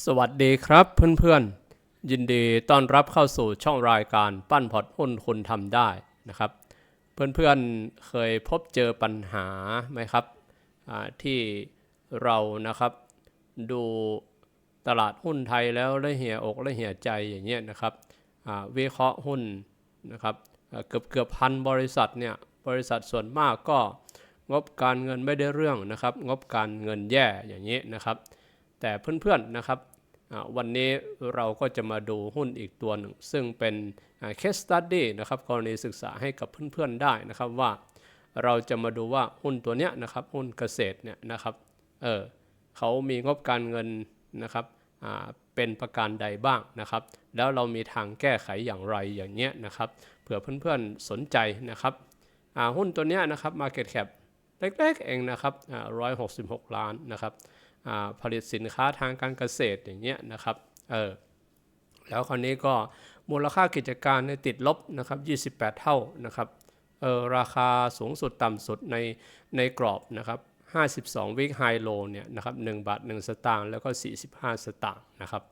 สวัสดีครับเพื่อนๆ ยินดีต้อนรับเข้าสู่ช่องรายการปั้นพอร์ตหุ้นคุณทำได้นะครับ เพื่อนๆเคยพบเจอปัญหาไหมครับที่เรานะครับดูตลาดหุ้นไทยแล้วละเหี่ยอกละเหี่ยใจอย่างเงี้ยนะครับวิเคราะห์หุ้นนะครับเกือบเกือบพันบริษัทเนี่ยบริษัทส่วนมากก็งบการเงินไม่ได้เรื่องนะครับ งบการเงินแย่อย่างนี้นะครับ แต่เพื่อนๆนะครับวันนี้เราก็จะมาดูหุ้นอีกตัวหนึ่ง ซึ่งเป็นอ่า case study นะครับกรณีศึกษาให้กับเพื่อนๆได้นะครับว่า เราจะมาดูว่าหุ้นตัวเนี้ยนะครับหุ้นเกษตรเนี่ยนะครับเออเขามีงบการเงินนะครับเป็นประการใดบ้างนะครับ แล้วเรามีทางแก้ไขอย่างไรอย่างเงี้ยนะครับเผื่อเพื่อนๆสนใจนะครับหุ้นตัวเนี้ยนะครับ market cap เล็กๆเองนะครับร้อยหกสิบหกล้านนะครับ ผลิตสินค้าทางการเกษตรอย่างเงี้ยนะครับเออแล้วคราวนี้ก็มูลค่ากิจการเนี่ยติดลบนะครับ28 เท่านะครับเออราคาสูงสุดต่ำสุดในในกรอบนะครับ52วิกไฮโลเนี่ยนะครับ1บาท 1 สตางค์แล้วก็ 45 สตางค์นะครับ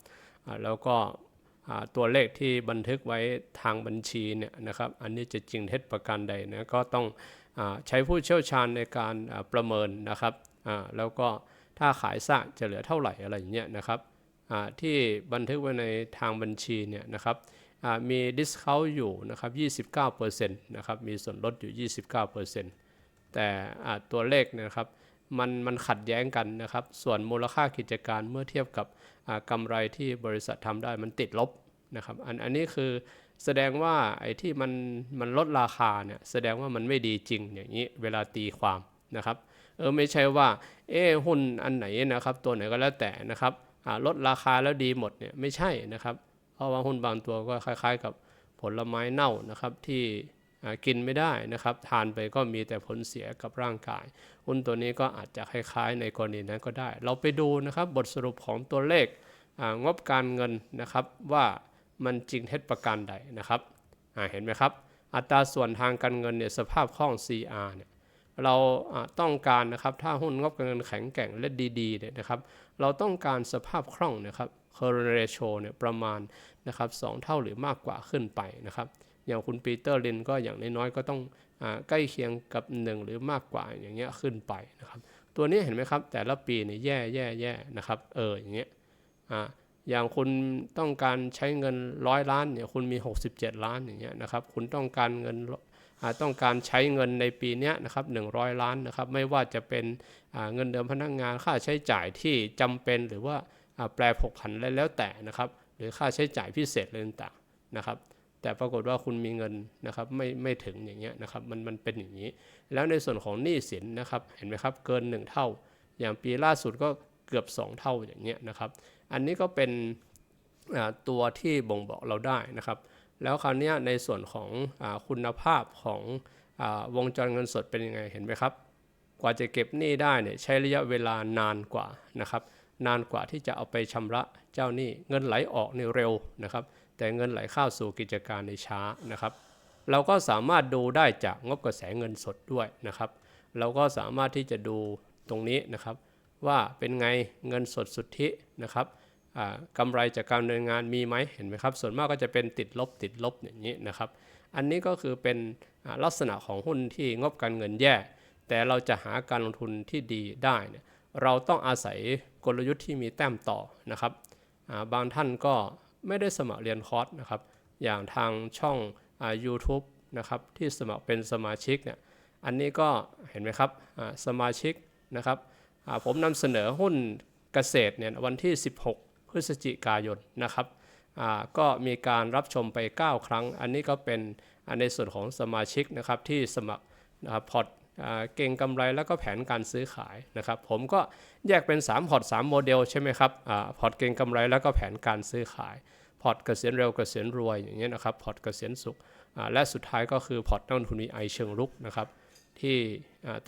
อ่าแล้วก็ตัวเลขที่บันทึกไว้ทางบัญชีเนี่ยนะครับอันนี้จะจริงเท็จประการใดนะก็ต้องอใช้ผู้เชี่ยวชาญในการประเมินนะครับอ่าแล้วก็ ถ้าขายซากจะเหลือเท่าไหร่อะไรอย่างเงี้ยนะครับที่บันทึกไว้ในทางบัญชีเนี่ยนะครับมี discount อยู่นะครับ29%นะครับมีส่วนลดอยู่ 29%แต่ตัวเลขนะครับมันมันขัดแย้งกันนะครับ ส่วนมูลค่ากิจการเมื่อเทียบกับกำไรที่บริษัททำได้มันติดลบนะครับอันอันนี้คือแสดงว่าไอ้ที่มันมันลดราคาเนี่ยแสดงว่ามันไม่ดีจริงอย่างนี้เวลาตีความ นะครับเออไม่ใช่ว่าเออหุ้นอันไหนนะครับ ตัวไหนก็แล้วแต่นะครับลดราคาแล้วดีหมดเนี่ยไม่ใช่นะครับ เพราะว่าหุ้นบางตัวก็คล้าย ๆ กับผลไม้เน่านะครับที่กินไม่ได้นะครับ ทานไปก็มีแต่ผลเสียกับร่างกาย หุ้นตัวนี้ก็อาจจะคล้ายๆ ในกรณีนั้นก็ได้ เราไปดูนะครับบทสรุปของตัวเลขงบการเงินนะครับว่ามันจริงเท็จประการใดนะครับเห็นไหมครับ อัตราส่วนทางการเงินเนี่ยสภาพคล่อง CR เนี่ย เราต้องการนะครับถ้าหุ้นงบการเงินแข็งแกร่งและดีๆเนี่ยนะครับ เราต้องการสภาพคล่องนะครับ current ratio เนี่ยประมาณนะครับสเท่าหรือมากกว่าขึ้นไปนะครับ อย่างคุณปีเตอร์ลินก็อย่างน้อยๆก็ต้องอใกล้เคียงกับ 1 หรือมากกว่าอย่างเงี้ยขึ้นไปนะครับ ตัวนี้เห็นไหมครับ แต่ละปีเนี่ยแย่แย่แย่นะครับเอออย่างเงี้ยอ่าอย่างคุณต้องการใช้เงินร้อยล้านเนี่ยคุณมี 67 ล้านอย่างเงี้ยนะครับ คุณต้องการเงิน ต้องการใช้เงินในปีนี้นะครับ100 ล้านนะครับไม่ว่าจะเป็นเงินเดือนพนักงงานค่าใช้จ่ายที่จำเป็นหรือว่าแปรผกผันแล้วแต่นะครับ หรือค่าใช้จ่ายพิเศษอะไรต่างๆนะครับ แต่ปรากฏว่าคุณมีเงินนะครับไม่ไม่ถึงอย่างเงี้ยนะครับมันมันเป็นอย่างนี้ แล้วในส่วนของหนี้สินนะครับเห็นไหมครับเกิน 1 เท่า อย่างปีล่าสุดก็เกือบ 2 เท่าอย่างเงี้ยนะครับ อันนี้ก็เป็นตัวที่บ่งบอกเราได้นะครับ แล้วคราวนี้ในส่วนของอคุณภาพของอวงจรเงินสดเป็นยังไงเห็นไหมครับ กว่าจะเก็บหนี้ได้เนี่ยใช้ระยะเวลานานกว่านะครับนานกว่าที่จะเอาไปชำระเจ้าหนี้เงินไหลออกในเร็วนะครับ แต่เงินไหลเข้าสู่กิจการในช้านะครับ เราก็สามารถดูได้จากงบกระแสเงินสดด้วยนะครับ เราก็สามารถที่จะดูตรงนี้นะครับ ว่าเป็นไงเงินสดสุทธินะครับ กำไรจากการดำเนินงานมีไหมเห็นไหมครับ ส่วนมากก็จะเป็นติดลบติดลบอย่างนี้นะครับ อันนี้ก็คือเป็นลักษณะของหุ้นที่งบการเงินแย่ แต่เราจะหาการลงทุนที่ดีได้เนี่ยเราต้องอาศัยกลยุทธ์ที่มีแต้มต่อนะครับบางท่านก็ไม่ได้สมัครเรียนคอร์สนะครับ อย่างทางช่องอ YouTube นะครับที่สมัครเป็นสมาชิกเนี่ยอันนี้ก็เห็นไหมครับสมาชิกนะครับผมนำเสนอหุ้นเกษตรเนี่ยวันที่ 16 พฤศจิกายนนะครับก็มีการรับชมไป 9 ครั้ง อันนี้ก็เป็นในส่วนของสมาชิกนะครับที่สมัครนะครับพอร์ตเก่งกำไรแล้วก็แผนการซื้อขายนะครับ ผมก็แยกเป็น 3 พอร์ต 3 โมเดลใช่ไหมครับพอร์ตเก่งกำไรแล้วก็แผนการซื้อขาย พอร์ตเกษียณเร็วเกษียณรวยอย่างเงี้ยนะครับ พอร์ตเกษียณสุข และสุดท้ายก็คือพอร์ตนักทุนมีไอเชิงลุกนะครับที่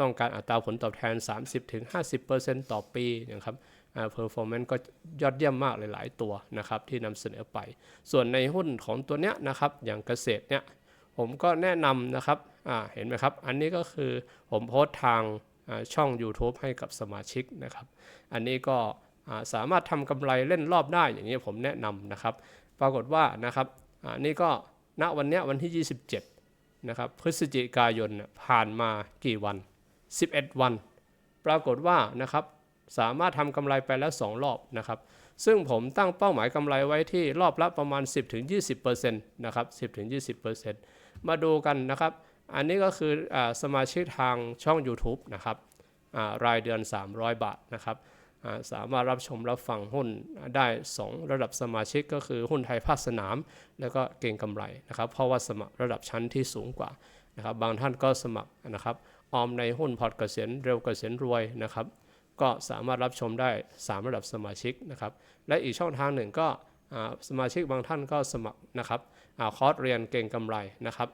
ต้องการอัตราผลตอบแทน 30-50%ต่อปีนะครับ เพอร์ฟอร์แมนซ์ก็ยอดเยี่ยมมากหลาย ๆ ตัวนะครับที่นำเสนอไป ส่วนในหุ้นของตัวเนี้ยนะครับอย่างเกษตรเนี่ยผมก็แนะนำนะครับเห็นไหมครับ อันนี้ก็คือผมโพสต์ทางช่อง YouTube ให้กับสมาชิกนะครับ อันนี้ก็อ่าสามารถทำกำไรเล่นรอบได้อย่างนี้ผมแนะนำนะครับ ปรากฏว่านะครับอ่านี่ก็ณวันเนี้ยวันที่ 27 นะครับ พฤศจิกายนผ่านมากี่วัน 11 วัน ปรากฏว่านะครับ สามารถทำกำไรไปแล้ว 2 รอบนะครับ ซึ่งผมตั้งเป้าหมายกำไรไว้ที่รอบละประมาณ 10-20%นะครับ 10-20%มาดูกันนะครับ อันนี้ก็คืออสมาชิกทางช่อง YouTube นะครับรายเดือน 300 บาทนะครับสามารถรับชมรับฟังหุ้นได้ 2 ระดับสมาชิกก็คือหุ้นไทยภาคสนาม แล้วก็เก่งกำไรนะครับ เพราะว่าสมัครระดับชั้นที่สูงกว่านะครับ บางท่านก็สมัครนะครับออมในหุ้นพอร์ตเกษียณเร็วเกษียณรวยนะครับ ก็สามารถรับชมได้ 3 ระดับสมาชิกนะครับ และอีกช่องทางหนึ่งก็สมาชิกบางท่านก็สมัครนะครับอคอร์สเรียนเก่งกำไรนะครับ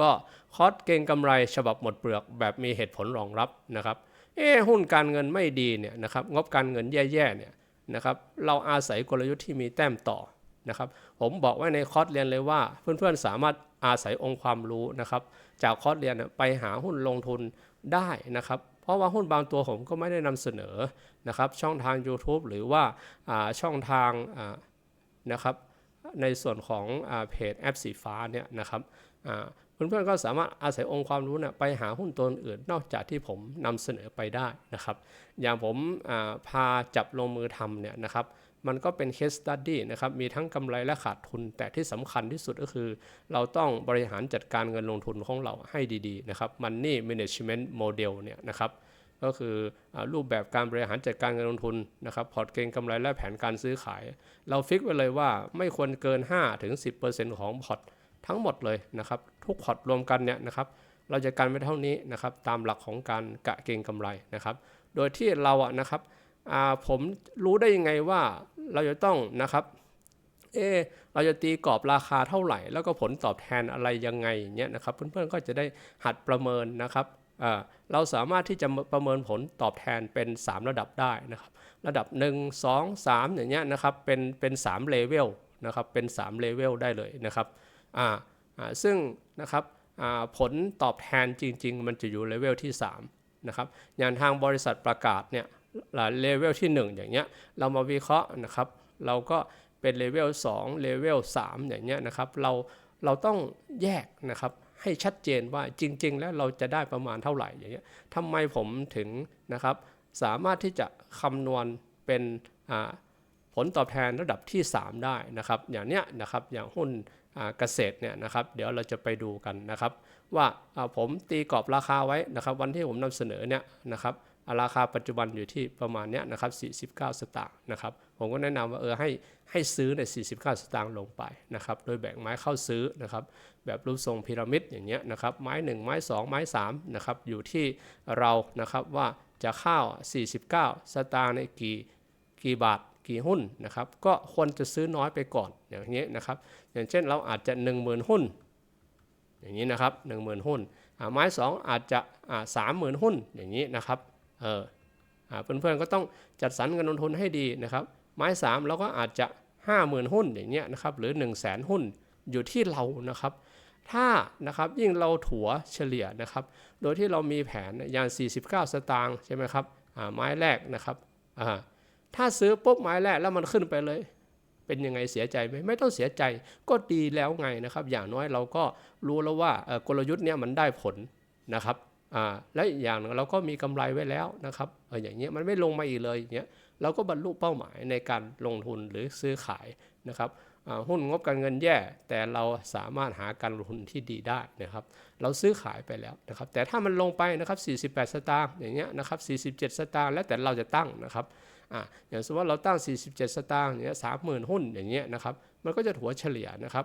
ก็คอร์สเก่งกำไร ฉบับหมดเปลือกแบบมีเหตุผลรองรับนะครับเอ้หุ้นการเงินไม่ดีเนี่ยนะครับงบการเงินแย่ๆเนี่ยนะครับเราอาศัยกลยุทธ์ที่มีแต้มต่อนะครับผมบอกไว้ในคอร์สเรียนเลยว่า เพื่อนๆสามารถอาศัยองค์ความรู้นะครับ จากคอร์สเรียนไปหาหุ้นลงทุนได้นะครับ เพราะว่าหุ้นบางตัวผมก็ไม่ได้นำเสนอนะครับช่องทาง YouTube หรือว่าาช่องทางนะครับในส่วนของอเพจแอปสีฟ้าเนี่ยนะครับเพื่อนๆก็สามารถอาศัยองค์ความรู้เนี่ยไปหาหุ้นตัวอื่นนอกจากที่ผมนำเสนอไปได้นะครับ อย่างผมาพาจับลงมือทำเนี่ยนะครับ มันก็เป็น case study นะครับ มีทั้งกำไรและขาดทุน แต่ที่สำคัญที่สุดก็คือ เราต้องบริหารจัดการเงินลงทุนของเราให้ดีๆนะครับ Money Management Model เนี่ยนะครับก็คืออรูปแบบการบริหารจัดการเงินลงทุนนะครับพอร์ตเก็งกำไรและแผนการซื้อขาย เราฟิกไว้เลยว่าไม่ควรเกิน 5-10%ของพอร์ตทั้งหมดเลยนะครับ ทุกพอร์ตรวมกันเนี่ยนะครับ เราจะกันไว้เท่านี้นะครับ ตามหลักของการกะเก็งกำไรนะครับ โดยที่เราอะนะครับผมรู้ได้ยังไงว่า เราจะต้องนะครับ เอะเราจะตีกรอบราคาเท่าไหร่ แล้วก็ผลตอบแทนอะไรยังไงอย่างเงี้ยนะครับ เพื่อนๆก็จะได้หัดประเมินนะครับเราสามารถที่จะประเมินผลตอบแทนเป็น 3 ระดับได้นะครับ ระดับ 1 2 3 อย่างเงี้ยนะครับ เป็นเป็น3เลเวลนะครับเป็น3เลเวลได้เลยนะครับอ่าซึ่งนะครับผลตอบแทนจริง ๆ มันจะอยู่เลเวลที่3นะครับอย่างทางบริษัทประกาศเนี่ย เลเวลที่ 1 อย่างเงี้ยเรามาวิเคราะห์นะครับเราก็เป็นเลเวล2เลเวล3อย่างเงี้ยนะครับเราเราต้องแยกนะครับให้ชัดเจนว่าจริง ๆ แล้วเราจะได้ประมาณเท่าไหร่อย่างเงี้ยทำไมผมถึงนะครับสามารถที่จะคำนวณเป็นผลตอบแทนระดับที่ 3 ได้นะครับ อย่างเนี้ยนะครับอย่างหุ้นเกษตรเนี่ยนะครับ เดี๋ยวเราจะไปดูกันนะครับ ว่าผมตีกรอบราคาไว้นะครับ วันที่ผมนำเสนอเนี่ยนะครับ ราคาปัจจุบันอยู่ที่ประมาณเนี้ยนะครับ49 สตางค์นะครับ ผมก็แนะนำว่าเออให้ให้ซื้อใน 49 สตางค์ลงไปนะครับ โดยแบ่งไม้เข้าซื้อนะครับ แบบรูปทรงพีระมิดอย่างเงี้ยนะครับ ไม้ 1 ไม้ 2 ไม้3นะครับอยู่ที่เรานะครับว่าจะเข้า 49 สตางค์ในกี่กี่บาทกี่หุ้นนะครับก็ควรจะซื้อน้อยไปก่อนอย่างนี้นะครับอย่างเช่นเราอาจจะ 10,000 หุ้น อย่างนี้นะครับ10,000 หุ้นไม้ 2 อาจจะอ่า30,000หุ้นอย่างนี้นะครับ เออเพื่อนๆก็ต้องจัดสรรเงินลงทุนให้ดีนะครับ ไม้3เราก็อาจจะ 50,000 หุ้นอย่างเงี้ยนะครับหรือ 1 0 0 0 0แสนหุ้นอยู่ที่เรานะครับ ถ้านะครับยิ่งเราถัวเฉลี่ยนะครับ โดยที่เรามีแผนอย่าง 49 สตางค์ใช่ไหมครับไม้แรกนะครับถ้าซื้อปุ๊บไม้แรกแล้วมันขึ้นไปเลยเป็นยังไงเสียใจไหมไม่ต้องเสียใจก็ดีแล้วไงนะครับ อย่างน้อยเราก็รู้แล้วว่ากลยุทธ์เนี้ยมันได้ผลนะครับ และอีกอย่างหนึงเราก็มีกำไรไว้แล้วนะครับเอออย่างเงี้ยมันไม่ลงมาอีกเลยอย่างเงี้ยเราก็บรรลุเป้าหมายในการลงทุนหรือซื้อขายนะครับอ่าหุ้นงบการเงินแย่ แต่เราสามารถหาการลงทุนที่ดีได้นะครับ เราซื้อขายไปแล้วนะครับ แต่ถ้ามันลงไปนะครับ 48 สตางค์อย่างเงี้ยนะครับ 47 สตางค์แล้วแต่เราจะตั้งนะครับอ่าอย่างสมมติว่าเราตั้ง 47 สตางค์อย่างเงี้ย30,000หุ้นอย่างเงี้ยนะครับ มันก็จะถัวเฉลี่ยนะครับ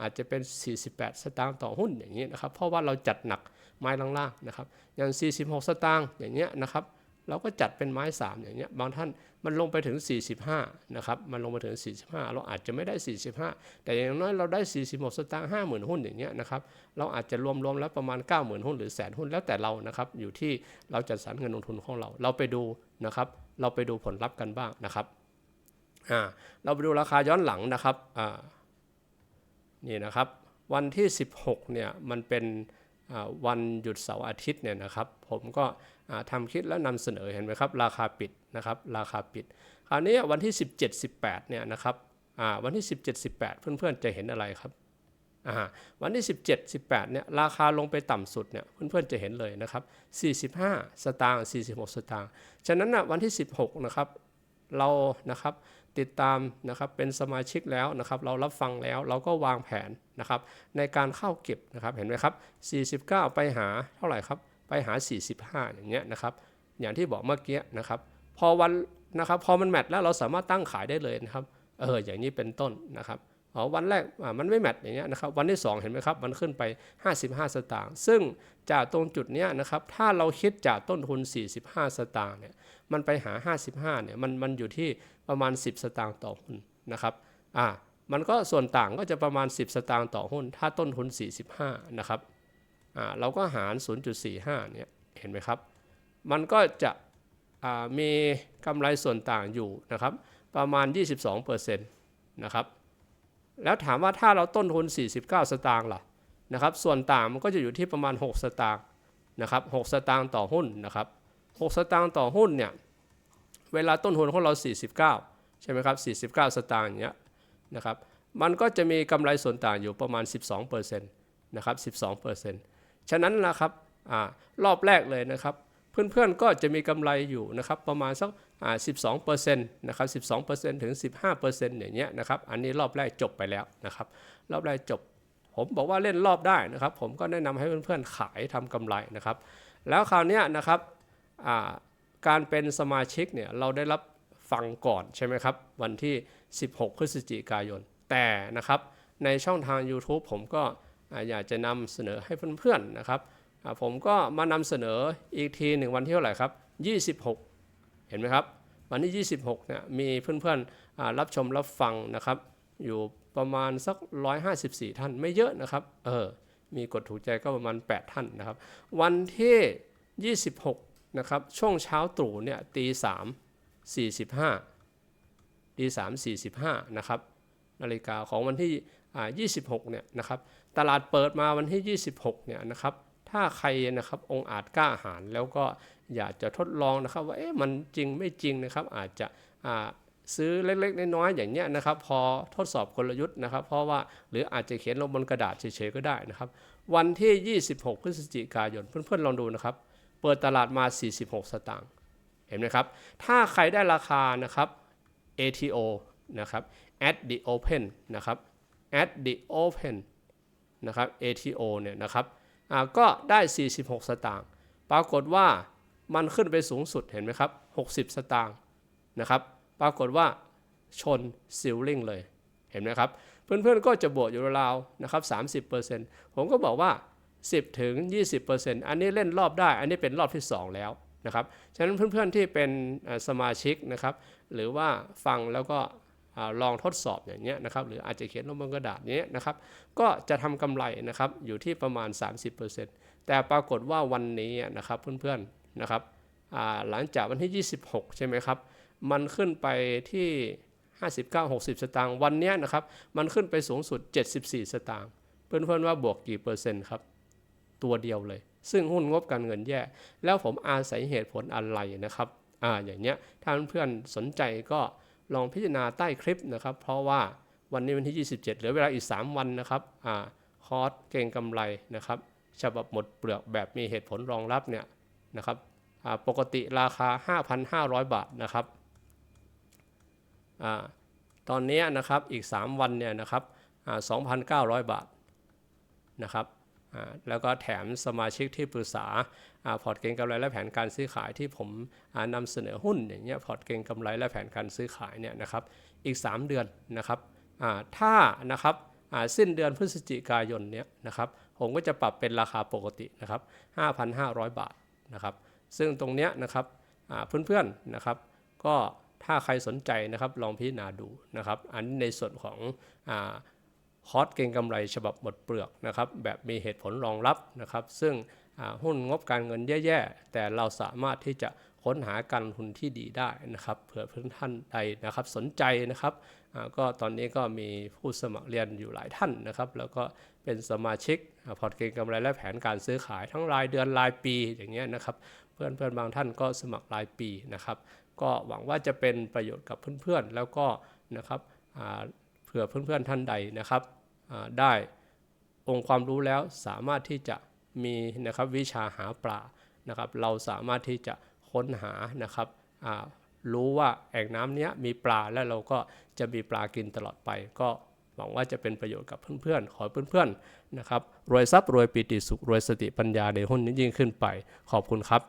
อาจจะเป็น 48 สตางค์ต่อหุ้นอย่างเงี้ยนะครับ เพราะว่าเราจัดหนัก ไม้ล่างๆนะครับอย่าง46 สตางค์อย่างเงี้ยนะครับเราก็จัดเป็นไม้ 3 อย่างเงี้ยบางท่านมันลงไปถึง 45นะครับมันลงไปถึง 45 เราอาจจะไม่ได้ 45 แต่อย่างน้อยเราได้ 46 สตางค์50,000 หุ้นอย่างเงี้ยนะครับเราอาจจะรวมๆแล้วประมาณ 90,000 หุ้นหรือแสนหุ้นแล้วแต่เรานะครับอยู่ที่เราจัดสรรเงินลงทุนของเรา เราไปดูนะครับเราไปดูผลลัพธ์กันบ้างนะครับอ่าเราไปดูราคาย้อนหลังนะครับอ่านี่นะครับวันที่ 16เนี่ยมันเป็น วันหยุดเสาร์อาทิตย์เนี่ยนะครับ ผมก็อ่าทำคลิปแล้วนำเสนอเห็นไหมครับ ราคาปิดนะครับ ราคาปิด คราวนี้วันที่ 17 18เนี่ยนะครับวันที่ 17 18 เพื่อนๆจะเห็นอะไรครับวันที่ 17 18เนี่ยราคาลงไปต่ำสุดเนี่ยเพื่อนๆจะเห็นเลยนะครับ 45 สตางค์46 สตางค์ ฉะนั้นนะวันที่ 16 นะครับ เรานะครับติดตามนะครับเป็นสมาชิกแล้วนะครับ เรารับฟังแล้วเราก็วางแผนนะครับในการเข้าเก็บนะครับเห็นไหมครับ 49 ไปหาเท่าไหร่ครับไปหา 45 อย่างเงี้ยนะครับ อย่างที่บอกเมื่อกี้นะครับ พอวันนะครับพอมันแมทแล้วเราสามารถตั้งขายได้เลยนะครับเอออย่างนี้เป็นต้นนะครับ อ๋อวันแรกมันไม่แมทอย่างเงี้ยนะครับวันที่ 2 เห็นไหมครับ มันขึ้นไป 55 สตางค์ซึ่งจากตรงจุดเนี้ยนะครับถ้าเราคิดจากต้นทุน 45 สตางค์เนี่ยมันไปหา 55เนี่ยมันมันอยู่ที่ประมาณ 10 สตางค์ต่อหุ้นนะครับอ่ามันก็ส่วนต่างก็จะประมาณ 10 สตางค์ต่อหุ้น ถ้าต้นทุน 45นะครับอ่าเราก็หาร 0.45เนี่ยเห็นไหมครับ มันก็จะอ่ามีกำไรส่วนต่างอยู่นะครับประมาณ 22%นะครับ แล้วถามว่าถ้าเราต้นทุน 49 สตางค์ล่ะนะครับ ส่วนต่างมันก็จะอยู่ที่ประมาณ 6 สตางค์นะครับ6สตางค์ต่อหุ้นนะครับ6สตางค์ต่อหุ้นเนี่ย เวลาต้นทุนของเรา 49 ใช่ไหมครับ 49 สตางค์อย่างเงี้ยนะครับ มันก็จะมีกำไรส่วนต่างอยู่ประมาณ 12%นะครับ 12%ฉะนั้นนะครับอารอบแรกเลยนะครับ เพื่อนๆก็จะมีกำไรอยู่นะครับประมาณสักอ่า12%นะครับ12%ถึง 15%อย่างเงี้ยนะครับอันนี้รอบแรกจบไปแล้วนะครับรอบแรกจบ ผมบอกว่าเล่นรอบได้นะครับ ผมก็แนะนำให้เพื่อนๆขายทำกำไรนะครับ แล้วคราวเนี้ยนะครับอ่าการเป็นสมาชิกเนี่ยเราได้รับฟังก่อนใช่ไหมครับวันที่ 16 พฤศจิกายน แต่นะครับในช่องทาง YouTube ผมก็อยากจะนำเสนอให้เพื่อนๆนะครับ ผมก็มานำเสนออีกทีหนึ่งวันที่เท่าไหร่ครับ 26 เห็นไหมครับ วันที่ 26เนี่ยมีเพื่อนๆอ่ารับชมรับฟังนะครับ อยู่ประมาณสัก 154 ท่านไม่เยอะนะครับ เออ มีกดถูกใจก็ประมาณ 8 ท่านนะครับ วันที่ 26 นะครับ ช่วงเช้าตรู่เนี่ยตี3 45ตี3 45นะครับ นาฬิกาของวันที่อ่า26 เนี่ยนะครับ ตลาดเปิดมาวันที่ 26 เนี่ยนะครับ ถ้าใครนะครับองค์อาจกล้าหาญแล้วก็อยากจะทดลองนะครับ ว่าเอ๊ะมันจริงไม่จริงนะครับ อาจจะซื้อเล็กๆน้อยๆอย่างเนี้ยนะครับ พอทดสอบกลยุทธ์นะครับ เพราะว่าหรืออาจจะเขียนลงบนกระดาษเฉยๆก็ได้นะครับ วันที่ 26 พฤศจิกายนเพื่อนๆลองดูนะครับ เปิดตลาดมา 46 สตางค์เห็นไหมครับ ถ้าใครได้ราคานะครับ ATO นะครับ at the open นะครับ at the open นะครับ ATO เนี่ยนะครับ ก็ได้ 46 สตางค์ปรากฏว่ามันขึ้นไปสูงสุดเห็นไหมครับ 60 สตางค์นะครับปรากฏว่าชนซิลลิงเลยเห็นไหมครับ เพื่อนๆก็จะบวกอยู่ราวนะครับ30%ผมก็บอกว่า 10ถึง20%อันนี้เล่นรอบได้ อันนี้เป็นรอบที่ 2 แล้วนะครับ ฉะนั้นเพื่อนๆที่เป็นสมาชิกนะครับ หรือว่าฟังแล้วก็ ลองทดสอบอย่างเงี้ยนะครับหรืออาจจะเขียนลงบนกระดาษเนี้ยนะครับก็จะทำกำไรนะครับอยู่ที่ประมาณ 30%แต่ปรากฏว่าวันนี้นะครับเพื่อนๆนะครับหลังจากวันที่ 26 ใช่ไหมครับ มันขึ้นไปที่ 59 60 สตางค์วันนี้นะครับ มันขึ้นไปสูงสุด 74 สตางค์เพื่อนๆว่าบวกกี่เปอร์เซ็นต์ครับ ตัวเดียวเลย ซึ่งหุ้นงบการเงินแย่ แล้วผมอาศัยเหตุผลอะไรนะครับอ่าอย่างเนี้ยถ้าเพื่อนๆสนใจก็ ลองพิจารณาใต้คลิปนะครับ เพราะว่าวันนี้วันที่ 27 เหลือเวลาอีก 3 วันนะครับอ่าคอร์สเก่งกำไรนะครับฉบับหมดเปลือกแบบมีเหตุผลรองรับเนี่ยนะครับอ่าปกติราคา 5,500 บาทนะครับอาตอนนี้นะครับอีก 3 วันเนี่ยนะครับอ่า2,900 บาทนะครับ แล้วก็แถมสมาชิกที่ปรึกษาพอร์ตเก็งกำไรและแผนการซื้อขายที่ผมอ่านำเสนอหุ้นอย่างเงี้ยพอร์ตเก็งกำไรและแผนการซื้อขายเนี่ยนะครับอีก 3 เดือนนะครับถ้านะครับสิ้นเดือนพฤศจิกายนเนี่ยนะครับผมก็จะปรับเป็นราคาปกตินะครับ5,500 บาทนะครับซึ่งตรงเนี้ยนะครับเพื่อนๆนะครับก็ถ้าใครสนใจนะครับลองพิจารณาดูนะครับอันในส่วนของ อาคอร์สเก่งกำไรฉบับหมดเปลือกนะครับแบบมีเหตุผลรองรับนะครับ ซึ่งหุ้นงบการเงินแย่ๆ แต่เราสามารถที่จะค้นหาการลงทุนที่ดีได้นะครับ เผื่อเพื่อนท่านใดนะครับสนใจนะครับก็ตอนนี้ก็มีผู้สมัครเรียนอยู่หลายท่านนะครับ แล้วก็เป็นสมาชิกพอร์ตเก่งกำไรและแผนการซื้อขายทั้งรายเดือนรายปีอย่างเงี้ยนะครับ เพื่อนๆบางท่านก็สมัครรายปีนะครับ ก็หวังว่าจะเป็นประโยชน์กับเพื่อนๆแล้วก็นะครับ เผื่อเพื่อนๆท่านใดนะครับได้องค์ความรู้แล้วสามารถที่จะมีนะครับวิชาหาปลานะครับ เราสามารถที่จะค้นหานะครับรู้ว่าแอ่งน้ำเนี้ยมีปลาแล้วเราก็จะมีปลากินตลอดไป ก็หวังว่าจะเป็นประโยชน์กับเพื่อนๆ ขอให้เพื่อนๆนะครับรวยทรัพย์รวยปิติสุขรวยสติปัญญาในหุ้นนี้ยิ่งขึ้นไป ขอบคุณครับ